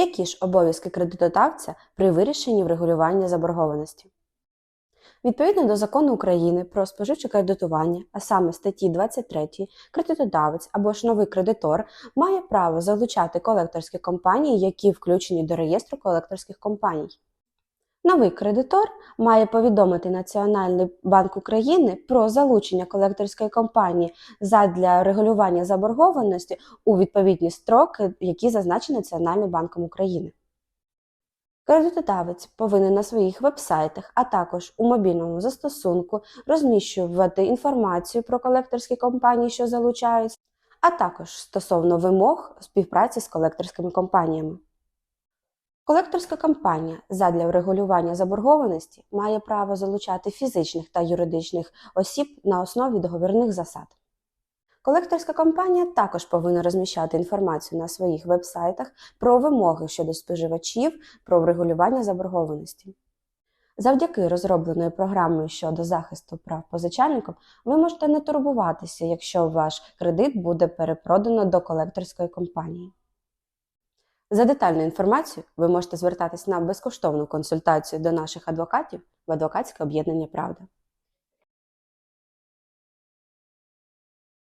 Які ж обов'язки кредитодавця при вирішенні врегулювання заборгованості? Відповідно до закону України про споживче кредитування, а саме статті 23, кредитодавець або ж новий кредитор має право залучати колекторські компанії, які включені до реєстру колекторських компаній. Новий кредитор має повідомити Національний банк України про залучення колекторської компанії задля регулювання заборгованості у відповідні строки, які зазначені Національним банком України. Кредитодавець повинен на своїх вебсайтах, а також у мобільному застосунку розміщувати інформацію про колекторські компанії, що залучаються, а також стосовно вимог співпраці з колекторськими компаніями. Колекторська компанія задля врегулювання заборгованості має право залучати фізичних та юридичних осіб на основі договірних засад. Колекторська компанія також повинна розміщати інформацію на своїх вебсайтах про вимоги щодо споживачів про врегулювання заборгованості. Завдяки розробленої програмою щодо захисту прав позичальників ви можете не турбуватися, якщо ваш кредит буде перепродано до колекторської компанії. За детальну інформацію ви можете звертатись на безкоштовну консультацію до наших адвокатів в адвокатське об'єднання Правда.